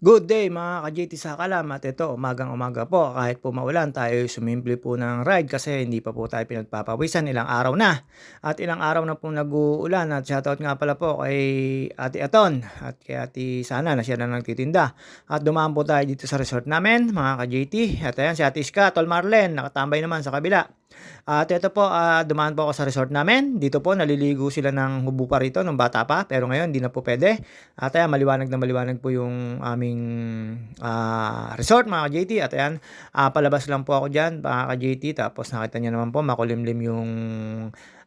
Good day mga ka-JT sa kalam at ito umagang umaga po. Kahit po maulan tayo sumimple po ng ride kasi hindi pa po tayo pinagpapawisan. Ilang araw na. At ilang araw na po nag-uulan. At shoutout nga pala po kay Ate Aton. At kay Ate Sana na siya na nagtitinda. At dumaan po tayo dito sa resort namin mga ka-JT at ayan si Ate Iska, Tol Marlen nakatambay naman sa kabila. At ito po, ah, dumaan po ako sa resort namin. Dito po, naliligo sila ng hubo pa rito nung bata pa. Pero ngayon, hindi na po pwede. At ayan, maliwanag na maliwanag po yung aming ah, resort, mga ka-JT. At ayan, ah, palabas lang po ako dyan, mga ka-JT. Tapos nakita niyo naman po, makulimlim yung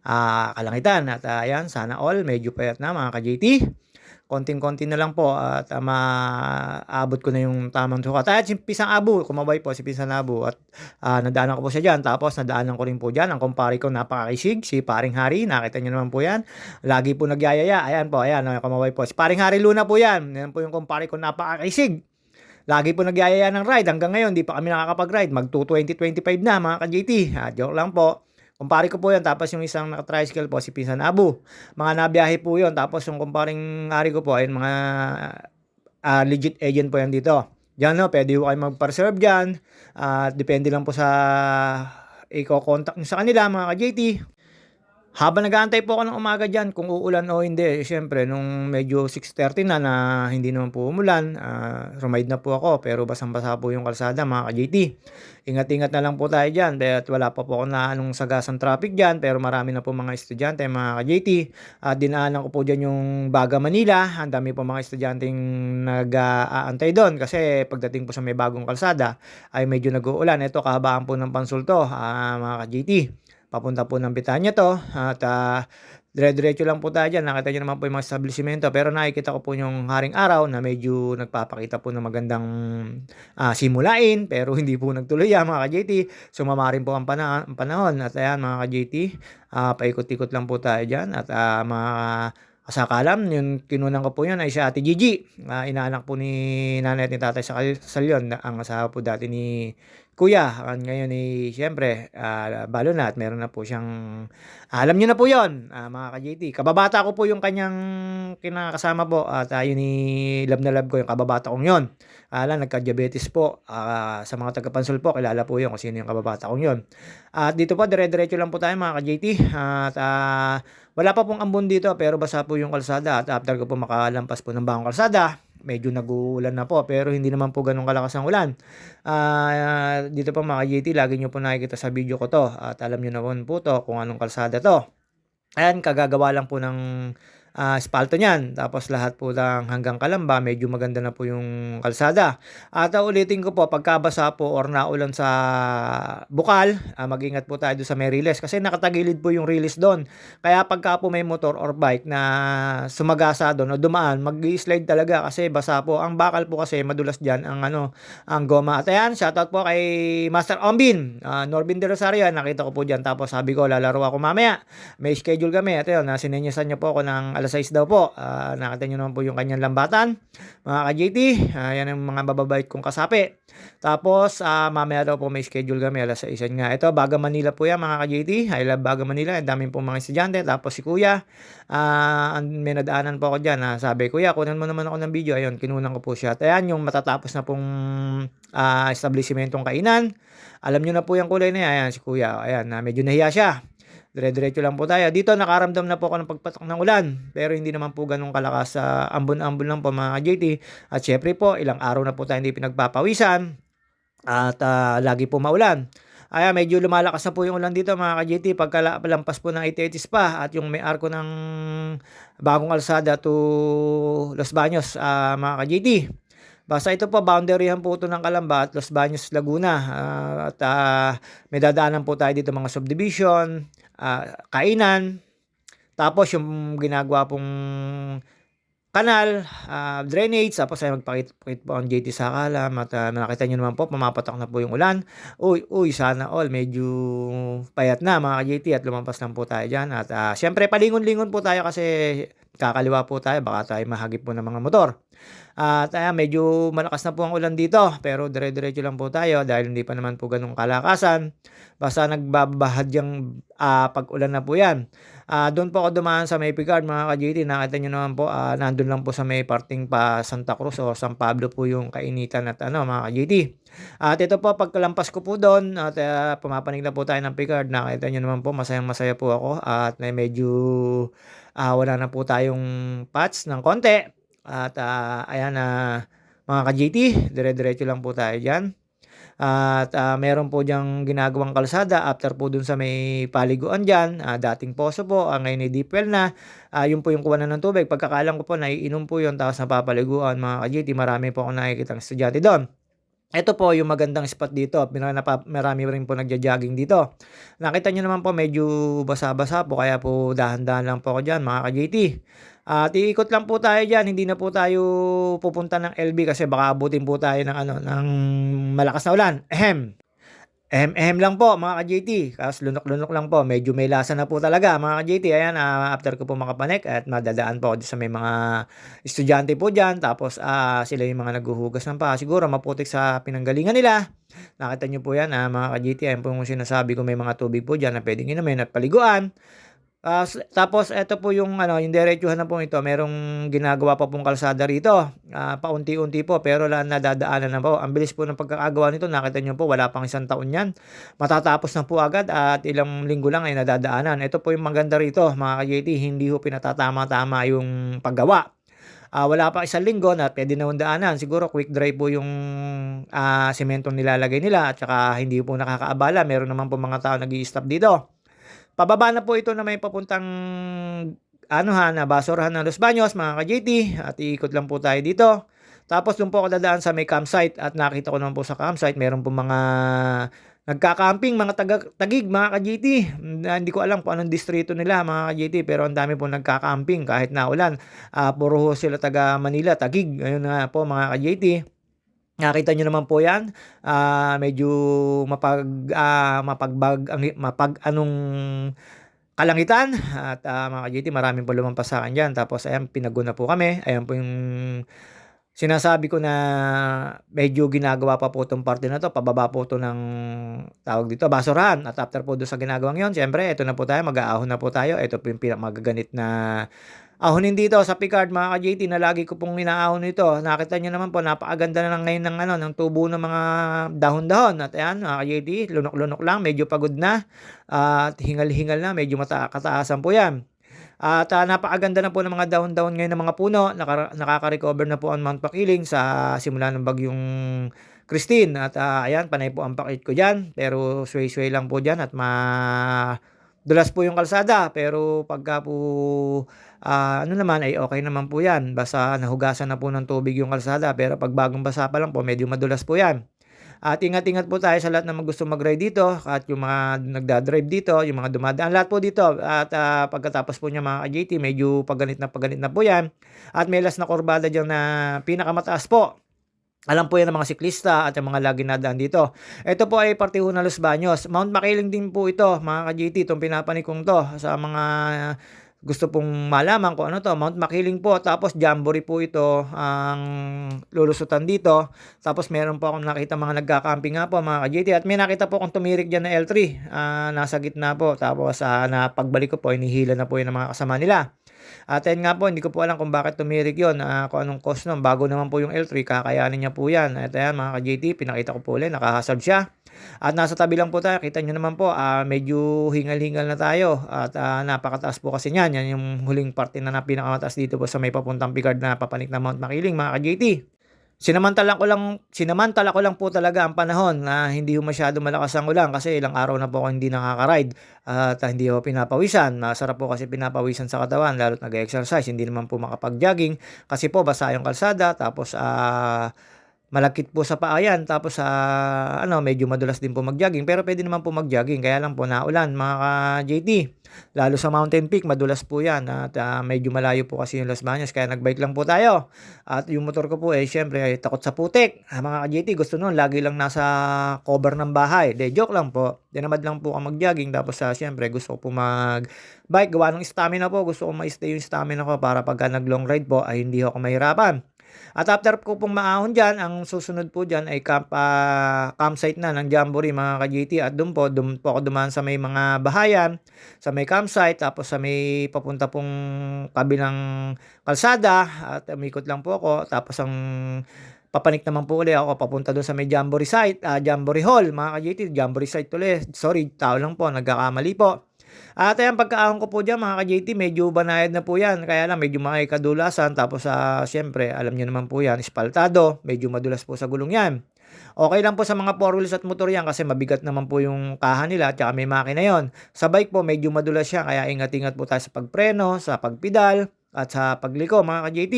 ah, kalangitan. At ah, ayan, sana all, medyo payat na, mga ka-JT konting-konti na lang po at uh, maabot ko na yung tamang sukat. At si Pisang Abu, kumabay po si Pisang Abu at uh, nadaanan ko po siya dyan. Tapos nadaanan ko rin po dyan ang kumpare ko napakakisig, si Paring Hari. Nakita niyo naman po yan. Lagi po nagyayaya. Ayan po, ayan, kumabay po. Si Paring Hari Luna po yan. Yan po yung kumpare ko napakakisig. Lagi po nagyayaya ng ride. Hanggang ngayon, di pa kami nakakapag-ride. Mag 220-25 na mga ka-JT. Ah, joke lang po. Kumpare ko po yun. Tapos yung isang naka-tricycle po, si Pinsan Abu. Mga nabiyahe po yun. Tapos yung kumparing ari ko po, ayun, mga uh, legit agent po yan dito. Diyan no, pwede po kayo mag-preserve dyan. Uh, depende lang po sa i-contact nyo sa kanila mga ka-JT. Habang nag-aantay po ako ng umaga dyan, kung uulan o hindi, eh, syempre, nung medyo 6.30 na na hindi naman po umulan, uh, rumide na po ako, pero basang-basa po yung kalsada, mga ka-JT. Ingat-ingat na lang po tayo dyan, dahil wala pa po ako na anong sagasang traffic dyan, pero marami na po mga estudyante, mga ka-JT. At uh, dinaanan ko po dyan yung Baga Manila, ang dami po mga estudyanteng nag-aantay doon, kasi pagdating po sa may bagong kalsada, ay medyo nag-uulan. Ito, kahabaan po ng pansulto, uh, mga ka-JT. Papunta po ng Bitanya to at uh, dire-diretso lang po tayo dyan. Nakita nyo naman po yung mga establishmento. Pero nakikita ko po yung haring araw na medyo nagpapakita po ng magandang uh, simulain. Pero hindi po nagtuloy yan mga ka-JT. Sumama rin po ang, pana- ang panahon. At ayan mga ka-JT, uh, paikot-ikot lang po tayo dyan. At uh, mga kasakalam, yung kinunan ko po yun ay si Ate Gigi. Uh, inaanak po ni nanay at ni tatay sa Salyon. Ang asawa po dati ni Kuya, ngayon eh, siyempre, uh, balo na at meron na po siyang, alam niyo na po yon uh, mga ka-JT. Kababata ko po yung kanyang kinakasama po at uh, yun ni love na love ko yung kababata kong yon. Ala, nagka-diabetes po. Uh, sa mga taga-pansol po, kilala po yun kung sino yung kababata kong yon. At uh, dito po, dire-diretso lang po tayo mga ka-JT. At uh, wala pa pong ambon dito pero basa po yung kalsada at after ko po makalampas po ng bagong kalsada, medyo nag-uulan na po pero hindi naman po ganun kalakas ang ulan. Uh, dito po mga JT, lagi nyo po nakikita sa video ko to at alam nyo naman po to kung anong kalsada to. Ayan, kagagawa lang po ng uh, espalto niyan. Tapos lahat po lang hanggang Kalamba, medyo maganda na po yung kalsada. At uh, ulitin ko po, pagkabasa po or naulan sa bukal, uh, mag-ingat po tayo sa may riles kasi nakatagilid po yung riles doon. Kaya pagka po may motor or bike na sumagasa doon o dumaan, mag-slide talaga kasi basa po. Ang bakal po kasi madulas diyan ang ano, ang goma. At ayan, shoutout po kay Master Ombin, uh, Norbin De Rosario, nakita ko po diyan. Tapos sabi ko, lalaro ako mamaya. May schedule kami. At yun, sinenyasan niyo po ako ng alas 6 daw po. Uh, nakita nyo naman po yung kanyang lambatan. Mga ka-JT, uh, ah, yan ang mga bababait kong kasapi. Tapos, uh, mamaya daw po may schedule kami alas 6 nga. Ito, Baga Manila po yan mga ka-JT. I love Baga Manila. Ang daming po mga estudyante. Tapos si Kuya, uh, may nadaanan po ako dyan. Uh, sabi, Kuya, kunan mo naman ako ng video. Ayun, kinunan ko po siya. At ayan, yung matatapos na pong uh, establishmentong kainan. Alam nyo na po yung kulay na yan. Ayan, si Kuya. Ayan, uh, medyo nahiya siya. Dire-diretso lang po tayo. Dito nakaramdam na po ako ng pagpatok ng ulan. Pero hindi naman po ganun kalakas sa ambon-ambon lang po mga JT. At syempre po, ilang araw na po tayo hindi pinagpapawisan. At uh, lagi po maulan. Ay, medyo lumalakas na po yung ulan dito mga ka-JT pagkalampas po ng 80 pa at yung may arko ng bagong alsada to Los Baños uh, mga ka-JT. Basta ito po, boundaryhan po ito ng Kalamba at Los Baños, Laguna. Uh, at uh, may dadaanan po tayo dito mga subdivision, uh, kainan, tapos yung ginagawa pong kanal, uh, drainage, tapos ay magpakit po ang JT sa kalam at uh, nakita nyo naman po, pumapatak na po yung ulan. Uy, uy, sana all, medyo payat na mga JT at lumampas lang po tayo dyan. At uh, syempre, palingon-lingon po tayo kasi kakaliwa po tayo, baka tayo mahagip po ng mga motor. At ayan, medyo malakas na po ang ulan dito pero dire-diretso lang po tayo dahil hindi pa naman po ganong kalakasan. Basta nagbabahagyang ah, pag-ulan na po yan. Ah, doon po ako dumaan sa may Picard mga ka-GT. Nakita nyo naman po, ah, nandun lang po sa may parting pa Santa Cruz o San Pablo po yung kainitan at ano mga ka-GT. At ito po, pagkalampas ko po doon at uh, pumapanig na po tayo ng Picard. Nakita nyo naman po, masayang masaya po ako at may medyo ah, wala na po tayong patch ng konti. At uh, ayan na uh, mga ka-GT, dire-diretso lang po tayo dyan. At uh, meron po diyang ginagawang kalsada after po dun sa may paliguan dyan. Uh, dating poso po, uh, ngayon ay deep well na. Uh, yun po yung kuwanan ng tubig. Pagkakalang ko po, naiinom po yun tapos napapaliguan mga ka-GT. Marami po akong nakikita ng estudyante doon. Ito po yung magandang spot dito. Marami rin po nagja-jogging dito. Nakita nyo naman po medyo basa-basa po kaya po dahan-dahan lang po ako dyan mga ka-JT. At iikot lang po tayo diyan, hindi na po tayo pupunta ng LB kasi baka abutin po tayo ng ano ng malakas na ulan. Ehem. Ehem lang po mga ka-JT. Kasi lunok-lunok lang po. Medyo may lasa na po talaga mga ka-JT. Ayan, uh, after ko po makapanik at madadaan po ako sa may mga estudyante po dyan. Tapos uh, sila yung mga naguhugas ng pa. Siguro maputik sa pinanggalingan nila. Nakita nyo po yan uh, mga ka-JT. Ayan po yung sinasabi ko may mga tubig po dyan na pwedeng inumin at paliguan. Uh, tapos ito po yung ano, yung diretsuhan na po ito, merong ginagawa pa pong kalsada rito. Uh, paunti-unti po pero wala nadadaanan na po. Ang bilis po ng pagkakagawa nito, nakita niyo po wala pang isang taon 'yan. Matatapos na po agad at ilang linggo lang ay nadadaanan. Ito po yung maganda rito, mga ka-JT, hindi ho pinatatama-tama yung paggawa. Uh, wala pa isang linggo na pwede na daanan. Siguro quick dry po yung uh, sementong nilalagay nila at saka hindi po nakakaabala. Meron naman po mga tao nag stop dito. Pababa na po ito na may papuntang ano ha, na basurahan ng Los Baños, mga ka-JT, at iikot lang po tayo dito. Tapos doon po ako dadaan sa may campsite at nakita ko naman po sa campsite, meron po mga nagka-camping, mga taga, tagig, mga ka-JT. Hindi ko alam kung anong distrito nila, mga ka-JT, pero ang dami po nagka-camping kahit na ulan. Uh, puro sila taga Manila, tagig. Ayun nga po, mga ka-JT. Nakita nyo naman po yan, uh, medyo mapag, uh, mapagbag, ang, mapag anong kalangitan. At uh, mga ka-GT maraming po lumampas sa akin dyan. Tapos ayan pinaguna po kami. Ayan po yung sinasabi ko na medyo ginagawa pa po itong parte na to pababa po ito ng tawag dito basurahan at after po doon sa ginagawang yon syempre ito na po tayo mag-aahon na po tayo ito po yung pinakmagaganit na ahonin dito sa Picard mga ka-JT na lagi ko pong inaahon ito. Nakita nyo naman po, napakaganda na lang ngayon ng, ano, ng tubo ng mga dahon-dahon. At ayan, mga ka-JT, lunok-lunok lang, medyo pagod na. At hingal-hingal na, medyo mata kataasan po yan. At uh, napakaganda na po ng mga dahon-dahon ngayon ng mga puno. Naka, nakaka-recover na po ang Mount Pakiling sa simula ng bagyong Christine. At uh, ayan, panay po ang pakit ko dyan. Pero sway-sway lang po dyan at ma... Dulas po yung kalsada pero pagka po uh, ano naman ay okay naman po yan. Basta nahugasan na po ng tubig yung kalsada pero pag bagong basa pa lang po medyo madulas po yan. At ingat-ingat po tayo sa lahat na gusto mag-ride dito at yung mga nagda-drive dito, yung mga dumadaan, lahat po dito. At uh, pagkatapos po niya mga ka-JT, medyo paganit na paganit na po yan. At may last na kurbada dyan na pinakamataas po. Alam po yan ng mga siklista at yung mga lagi nadaan dito. Ito po ay Partiho na Los Baños. Mount Makiling din po ito, mga ka-GT, itong pinapanikong to sa mga gusto pong malaman kung ano to, Mount Makiling po, tapos Jamboree po ito ang lulusutan dito. Tapos meron po akong nakita mga nagka-camping nga po mga ka-JT at may nakita po akong tumirik dyan na L3, uh, nasa gitna po. Tapos uh, na pagbalik ko po, inihila na po yun ng mga kasama nila. At nga po, hindi ko po alam kung bakit tumirik yun, uh, kung anong cost nun. Bago naman po yung L3, kakayanin niya po yan. At ayan mga ka-JT, pinakita ko po ulit, nakahasab siya. At nasa tabi lang po tayo, kita nyo naman po, uh, medyo hingal-hingal na tayo at uh, napakataas po kasi niyan. Yan yung huling parte na, na pinakamataas dito po sa may papuntang Picard na papanik na Mount Makiling mga ka-JT. Sinamantala ko lang sinamantala ko lang po talaga ang panahon na hindi ho masyado malakas ang ulan kasi ilang araw na po ako hindi nakaka-ride at hindi ho pinapawisan. Masarap po kasi pinapawisan sa katawan lalo't nag-exercise, hindi naman po makapag-jogging kasi po basa yung kalsada tapos uh, malakit po sa paa yan tapos sa uh, ano medyo madulas din po mag-jogging pero pwede naman po mag-jogging kaya lang po naulan mga ka-JT lalo sa Mountain Peak madulas po yan at uh, medyo malayo po kasi yung Los Baños kaya nagbike lang po tayo. At yung motor ko po eh syempre ay takot sa putik. Ah, mga ka-JT gusto nun lagi lang nasa cover ng bahay. De joke lang po. Dinamad lang po ako mag-jogging tapos uh, syempre gusto ko po mag bike gawa ng stamina po gusto ko ma-stay yung stamina ko para pagka nag long ride po ay hindi ako mahirapan At after ko pong maahon diyan, ang susunod po diyan ay camp ah, campsite na ng Jamboree mga ka-JT at do'n po, do'n po ako dumaan sa may mga bahayan, sa may campsite, tapos sa may papunta pong kabilang kalsada at umikot lang po ako. Tapos ang papanik naman po ulit ako papunta do'n sa may Jamboree site, ah, Jamboree Hall mga ka-JT, Jamboree site ulit. Sorry, tao lang po, nagkakamali po. At ayan, pagkaahon ko po diyan mga ka-JT, medyo banayad na po yan. Kaya lang, medyo makikadulasan. Tapos, ah, siyempre, alam niyo naman po yan, espaltado. Medyo madulas po sa gulong yan. Okay lang po sa mga four wheels at motor yan kasi mabigat naman po yung kaha nila at saka may makina yon. Sa bike po, medyo madulas siya. Kaya ingat-ingat po tayo sa pagpreno, sa pagpedal, at sa pagliko mga ka-JT.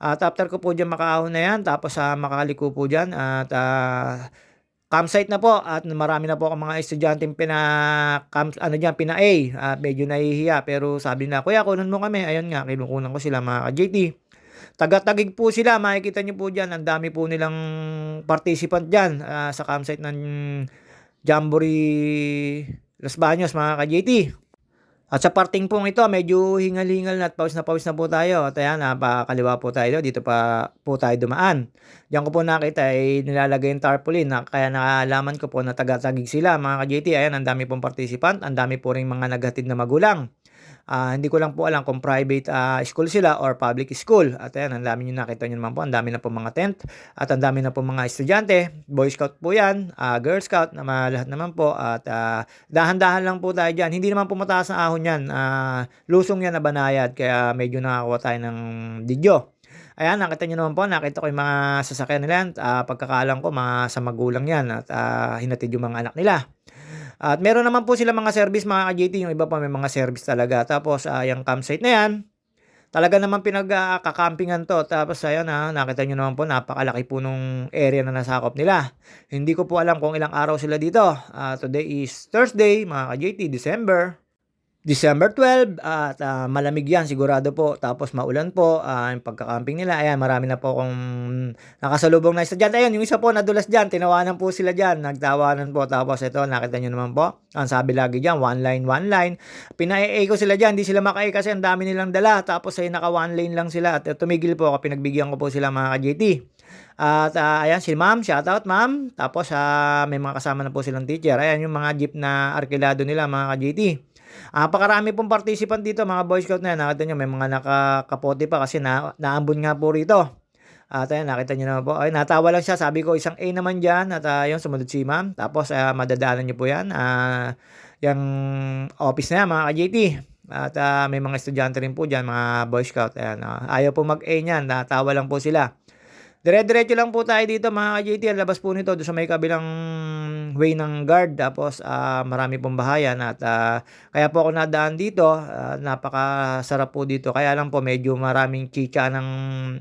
At after ko po diyan makaahon na yan, tapos sa makaliko po diyan at ah, campsite na po at marami na po akong mga estudyanteng pina camp, ano diyan pina A. At medyo nahihiya pero sabi na, "Kuya, kunan mo kami." Ayun nga, kinukunan ko sila mga ka-JT. Taga-Tagig po sila, makikita niyo po diyan, ang dami po nilang participant diyan ah, sa campsite ng Jamboree Los Baños mga ka-JT. At sa parting pong ito, medyo hingal-hingal na at pawis na pawis na po tayo. At ayan, napakaliwa po tayo. Dito pa po tayo dumaan. Diyan ko po nakita ay nilalagay yung tarpaulin. Na, kaya nakalaman ko po na taga-tagig sila mga ka-JT. Ayan, ang dami pong participant. Ang dami po rin mga naghatid na magulang. Ah, hindi ko lang po alam kung private ah, school sila or public school. At ayan, ang dami nyo nakita nyo naman po. Ang dami na po mga tent. At ang dami na po mga estudyante. Boy Scout po yan. ah, Girl Scout. Na lahat naman po. At ah, dahan-dahan lang po tayo dyan. Hindi naman po mataas ang ahon yan. Ah, lusong yan na banayad. Kaya medyo nakakuha tayo ng video. Ayan, nakita nyo naman po, nakita ko yung mga sasakyan nila. Ah, pagkakalam ko, mga sa magulang yan at ah, hinatid yung mga anak nila. At meron naman po sila mga service mga ka-JT, yung iba pa may mga service talaga. Tapos ah, yung campsite na yan, talaga naman pinagkakampingan to. Tapos ayun ha, nakita nyo naman po, napakalaki po nung area na nasakop nila. Hindi ko po alam kung ilang araw sila dito. Ah, today is Thursday, mga ka-JT, December. December 12 at ah, malamig yan sigurado po. Tapos maulan po ah, yung pagkakamping nila. Ayan marami na po akong nakasalubong na estudyante ayun yung isa po nadulas dyan. Tinawanan po sila dyan. Nagtawanan po. Tapos ito nakita nyo naman po. Ang sabi lagi dyan one line one line. Pinae ko sila dyan hindi sila makai kasi ang dami nilang dala. Tapos ay naka one lane lang sila. At tumigil po ako. Pinagbigyan ko po sila mga ka-JT at ah, ayan si ma'am, shoutout ma'am. Tapos ah, may mga kasama na po silang teacher. Ayan yung mga jeep na arkilado nila mga ka-JT. Ah, pakarami pong participant dito mga Boy Scout na yan. Nakita nyo may mga nakakapote pa kasi na, naambon nga po rito. At ayan, nakita nyo naman po. Ay, natawa lang siya. Sabi ko, isang A naman dyan. At uh, sumunod si ma'am. Tapos, ah, madadaanan nyo po yan. Ah, yung office na yan, mga ka-JT. At ah, may mga estudyante rin po dyan, mga Boy Scout. Ayan, ah, ayaw po mag-A niyan. Natawa lang po sila. Dire-diretso lang po tayo dito mga ka-JT. Ang labas po nito doon sa may kabilang way ng guard. Tapos ah, marami pong bahayan. At ah, kaya po ako nadaan dito. ah, napakasarap po dito. Kaya lang po medyo maraming chicha ng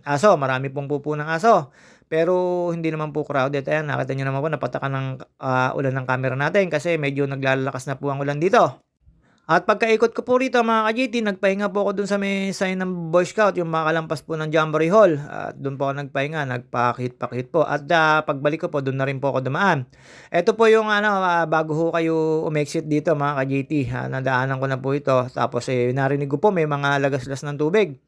aso. Marami pong pupo ng aso. Pero hindi naman po crowded. Ayan, nakita nyo naman po napatakan ng ah, ulan ng camera natin kasi medyo naglalakas na po ang ulan dito. At pagkaikot ko po rito mga ka-JT, nagpahinga po ako dun sa may sign ng Boy Scout, yung makalampas po ng Jamboree Hall. At dun po ako nagpahinga, nagpakit-pakit po. At ah, pagbalik ko po, dun na rin po ako dumaan. Ito po yung ano, ah, bago ho kayo umexit dito mga ka-JT. Ah, nadaanan ko na po ito. Tapos eh, narinig ko po may mga lagaslas ng tubig.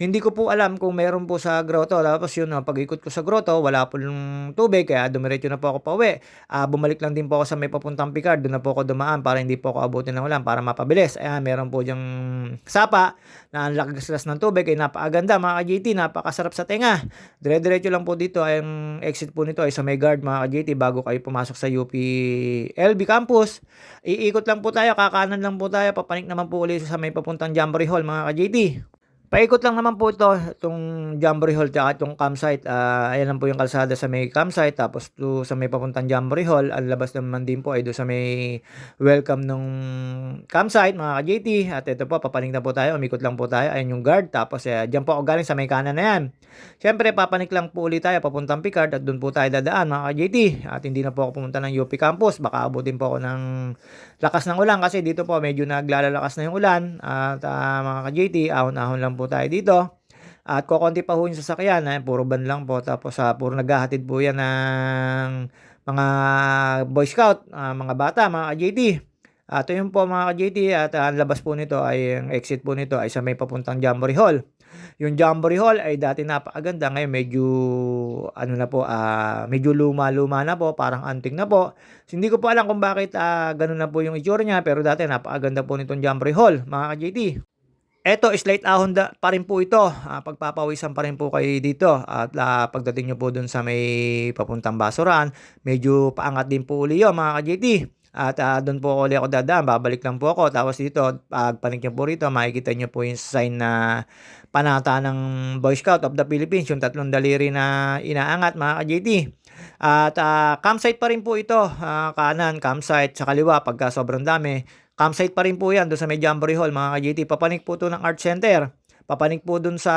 Hindi ko po alam kung meron po sa grotto. Tapos yun, pag-ikot ko sa grotto, wala po yung tubig. Kaya dumiretso na po ako pa uwi. Ah, bumalik lang din po ako sa may papuntang Picard. Doon na po ako dumaan para hindi po ako abutin ng ulan para mapabilis. Ayan, meron po diyang sapa na ang lagaslas ng tubig. Ay napakaganda mga ka-JT. Napakasarap sa tenga. Dire-diretso lang po dito. Ang exit po nito ay sa may guard mga ka-JT bago kayo pumasok sa UP LB campus. Iikot lang po tayo. Kakanan lang po tayo. Papanik naman po ulit sa may papuntang Jamboree Hall mga ka-JT. Paikot lang naman po ito, itong Jamboree Hall tsaka itong campsite. Ah, ayan lang po yung kalsada sa may campsite. Tapos to, sa may papuntang Jamboree Hall, ang labas naman din po ay doon sa may welcome nung campsite, mga ka-JT. At ito po, papanik na po tayo, umikot lang po tayo. Ayan yung guard. Tapos eh, dyan po ako galing sa may kanan na yan. Siyempre, papanik lang po ulit tayo papuntang Picard at doon po tayo dadaan, mga ka-JT. At hindi na po ako pumunta ng UP campus. Baka abutin po ako ng lakas ng ulan kasi dito po medyo naglalalakas na yung ulan. At ah, mga ka-JT, ahon-ahon lang po tayo dito. At kukunti pa ho yung sasakyan, eh, puro ban lang po. Tapos ah, puro naghahatid po yan ng mga Boy Scout, ah, mga bata, mga ka-JT. At yun po mga ka-JT at ang labas po nito ay ang exit po nito ay sa may papuntang Jamboree Hall. Yung Jamboree Hall ay dati napakaganda ngayon medyo ano na po ah, medyo luma-luma na po parang anting na po. So, hindi ko po alam kung bakit ah, ganun na po yung itsura niya pero dati napakaganda po nitong Jamboree Hall mga ka-JT. Eto, slight ahon da, pa rin po ito. Ah, pagpapawisan pa rin po kayo dito. At ah, pagdating nyo po dun sa may papuntang basuran, medyo paangat din po uli yun mga ka-JT. At ah, doon po uli ako dadaan, babalik lang po ako. Tapos dito, pagpanik nyo po rito, makikita nyo po yung sign na panata ng Boy Scout of the Philippines, yung tatlong daliri na inaangat mga ka-JT. At ah, campsite pa rin po ito, Ah, kanan, campsite, sa kaliwa pagka sobrang dami. Campsite pa rin po yan doon sa may Jamboree Hall mga ka-JT. Papanik po ito ng Art Center. Papanik po doon sa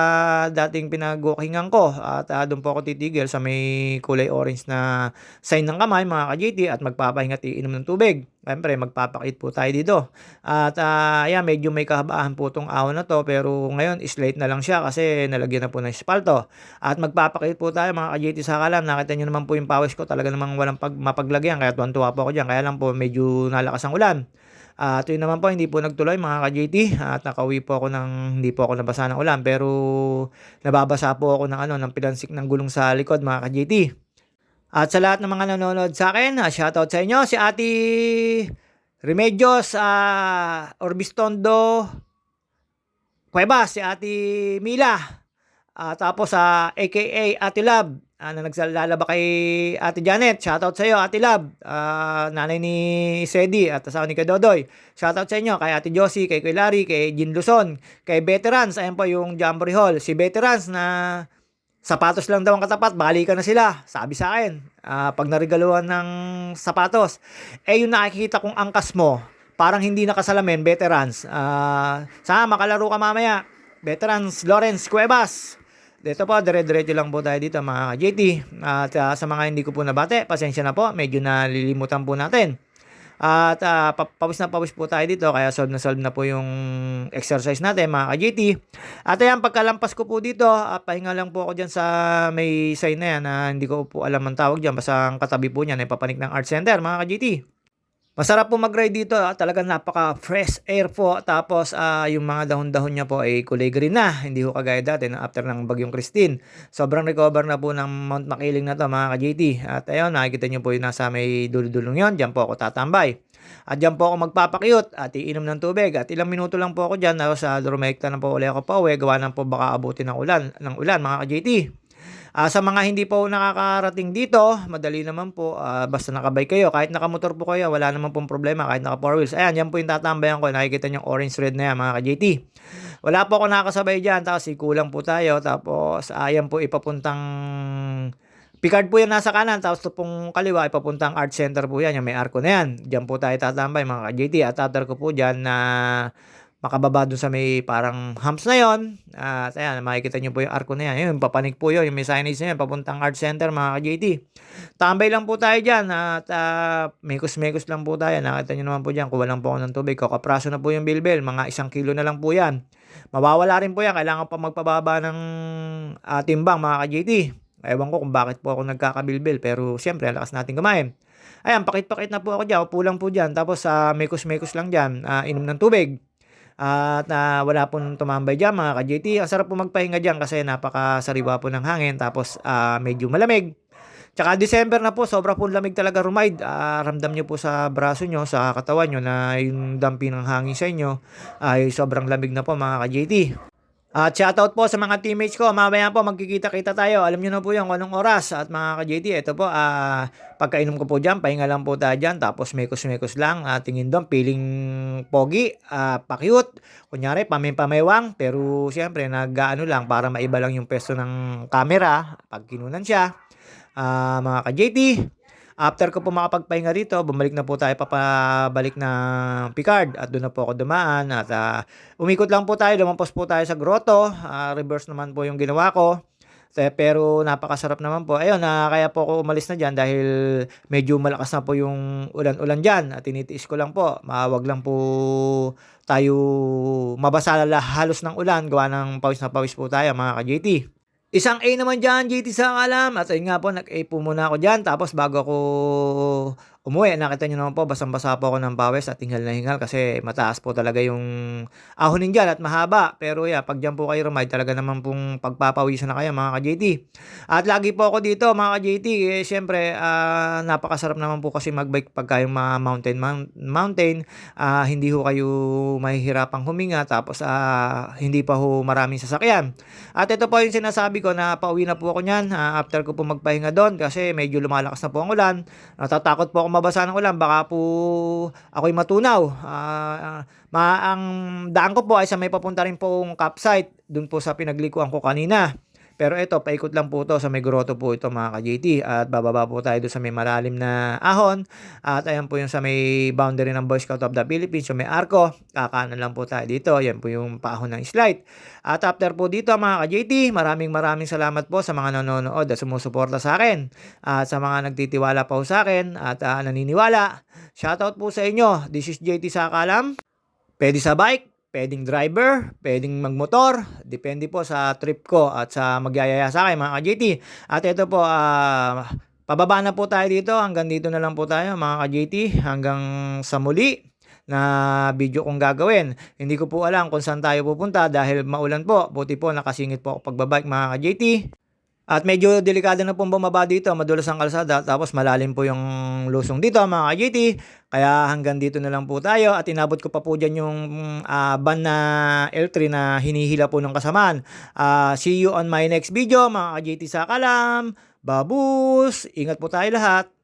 dating pinag-walkingan ko at ah, doon po ako titigil sa may kulay orange na sign ng kamay mga ka-JT at magpapahinga at iinom ng tubig. Siyempre magpapakit po tayo dito. At ah, ayan, medyo may kahabaan po itong ahon na to pero ngayon slate na lang siya kasi nalagyan na po ng espalto. At magpapakit po tayo mga ka-JT sa kalam. Nakita nyo naman po yung pawis ko talaga namang walang pag mapaglagyan kaya tuwan-tuwa po ako dyan. Kaya lang po medyo nalakas ang ulan. At yun naman po, hindi po nagtuloy mga ka-JT. At nakauwi po ako ng, hindi po ako nabasa ng ulan. Pero nababasa po ako ng, ano, ng pilansik ng gulong sa likod mga ka-JT. At sa lahat ng mga nanonood sa akin, ah, shoutout sa inyo. Si Ate Remedios uh, Orbistondo Cuevas, si Ate Mila. Ah, tapos sa aka Ate Lab, ah, na nagsalalaba kay Ate Janet. Shoutout sa iyo, Ate Lab. Ah, nanay ni Sedi at asawa ni Kadodoy. Shoutout sa inyo kay Ate Josie, kay Kuya Larry, kay Jin Luzon, kay Veterans. Ayan po yung Jamboree Hall. Si Veterans na sapatos lang daw ang katapat, balikan na sila. Sabi sa akin, ah, pag narigaluhan ng sapatos, eh yung nakikita kong angkas mo, parang hindi nakasalamin, veterans. Ah, sana makalaro ka mamaya. Veterans Lawrence Cuevas. Dito po, dire-diretso lang po tayo dito mga JT. At ah, sa mga hindi ko po nabate, pasensya na po, medyo nalilimutan po natin. At pa- pawis na pawis po tayo dito, kaya solve na solve na po yung exercise natin mga ka-JT. At ayan, pagkalampas ko po dito, ah, pahinga lang po ako dyan sa may sign na yan na hindi ko po alam ang tawag dyan. Basta ang katabi po niyan ay papanik ng Art Center mga ka-JT. Masarap po mag-ride dito, ah, talagang napaka fresh air po. Tapos ah, yung mga dahon-dahon niya po ay kulay green na. Hindi ko kagaya dati na after ng bagyong Christine. Sobrang recover na po ng Mount Makiling na to mga ka-JT. At ayun, nakikita niyo po yung nasa may dulo-dulong yon. Diyan po ako tatambay. At diyan po ako magpapakyut at iinom ng tubig. At ilang minuto lang po ako diyan. Tapos sa Durumekta na po uli ako pa uwi. Gawa na po baka abutin ng ulan, ng ulan mga ka-JT. Ah, sa mga hindi po nakakarating dito, madali naman po, ah, basta nakabike kayo, kahit nakamotor po kayo, wala naman pong problema, kahit naka four wheels. Ayan, yan po yung tatambayan ko, nakikita nyo orange red na yan, mga ka-JT. Wala po ako nakakasabay dyan, tapos ikulang po tayo, tapos ayan po ipapuntang Picard po yan nasa kanan, tapos ito pong kaliwa, ipapuntang art center po yan, yung may arko na yan. Diyan po tayo tatambay mga ka-JT, at tatar ko po dyan na makababa dun sa may parang humps na yon At ayan, makikita nyo po yung arko na yan. Yun, papanik po yun. Yung may signage na yan, papuntang art center mga ka-JT. Tambay lang po tayo dyan at uh, mekos-mekos lang po tayo. Nakita nyo naman po dyan, kuha lang po ako ng tubig. Kakapraso na po yung bilbil. Mga isang kilo na lang po yan. Mawawala rin po yan. Kailangan pa magpababa ng uh, timbang mga ka-JT. Ewan ko kung bakit po ako nagkakabilbil. Pero siyempre, lakas natin kumain. Ayan, pakit-pakit na po ako dyan. Upo lang po dyan. Tapos uh, mekos-mekos lang dyan. Uh, inom ng tubig. At uh, wala pong tumambay dyan mga ka-JT. Ang sarap po magpahinga dyan kasi napakasariwa po ng hangin. Tapos uh, medyo malamig. Tsaka December na po, sobra po lamig talaga rumide. Uh, ramdam nyo po sa braso nyo, sa katawan nyo na yung dampi ng hangin sa inyo ay sobrang lamig na po mga ka-JT. At shoutout po sa mga teammates ko. Mamaya po magkikita-kita tayo. Alam niyo na po yung anong oras. At mga ka-JT, ito po, uh, pagkainom ko po dyan, pahinga lang po tayo dyan. Tapos mekos-mekos lang. Uh, tingin doon, feeling pogi, uh, pa-cute. Kunyari, pamay-pamaywang. Pero siyempre, nag-ano lang para maiba lang yung peso ng camera. Pag kinunan siya. Uh, mga ka-JT, After ko po makapagpahinga rito, bumalik na po tayo papabalik ng Picard at doon na po ako dumaan at uh, umikot lang po tayo, lumampos po tayo sa grotto, uh, reverse naman po yung ginawa ko. Pero napakasarap naman po. Ayun, na uh, kaya po ako umalis na diyan dahil medyo malakas na po yung ulan-ulan diyan at tinitiis ko lang po. Mawag lang po tayo mabasa halos ng ulan gawa ng pawis na pawis po tayo mga ka-JT. Isang A naman dyan, JT sa alam. At ayun nga po, nag-A po muna ako dyan. Tapos bago ako umuwi. Nakita niyo naman po basang-basa po ako ng pawis at hingal na hingal kasi mataas po talaga yung ahonin diyan at mahaba. Pero yeah, pag diyan po kayo rumide talaga naman pong pagpapawisan na kayo mga ka-JT. At lagi po ako dito mga ka-JT, eh, syempre ah, napakasarap naman po kasi magbike pag kayong mga mountain mount- mountain, ah, hindi ho kayo mahihirapang huminga tapos ah, hindi pa ho maraming sasakyan. At ito po yung sinasabi ko na pauwi na po ako niyan ah, after ko po magpahinga doon kasi medyo lumalakas na po ang ulan. Natatakot po ako mabasa ng ulan baka po ako'y matunaw. Ah, ma ang daan ko po ay sa may papunta rin pong campsite doon po sa pinaglikuan ko kanina. Pero ito, paikot lang po to. Sa may grotto po ito mga ka-JT at bababa po tayo doon sa may malalim na ahon. At ayan po yung sa may boundary ng Boy Scout of the Philippines, so may arko, kakanan lang po tayo dito, ayan po yung paahon ng slide. At after po dito mga ka-JT, maraming maraming salamat po sa mga nanonood at sumusuporta sa akin. At sa mga nagtitiwala po sa akin at ah, naniniwala. Shoutout po sa inyo, this is JT Sakalam. Pwede sa bike, pwedeng driver, pwedeng magmotor, depende po sa trip ko at sa magyayaya sa akin mga ka-JT. At ito po, ah, pababa na po tayo dito, hanggang dito na lang po tayo mga ka-JT, hanggang sa muli na video kong gagawin. Hindi ko po alam kung saan tayo pupunta dahil maulan po. Buti po nakasingit po ako pagbabike mga ka-JT. At medyo delikado na pong bumaba dito, madulas ang kalsada, tapos malalim po yung lusong dito mga ka-JT. Kaya hanggang dito na lang po tayo at inabot ko pa po dyan yung ah, van na L3 na hinihila po ng kasamaan. Ah, see you on my next video mga ka-JT sa kalam. Babus! Ingat po tayo lahat.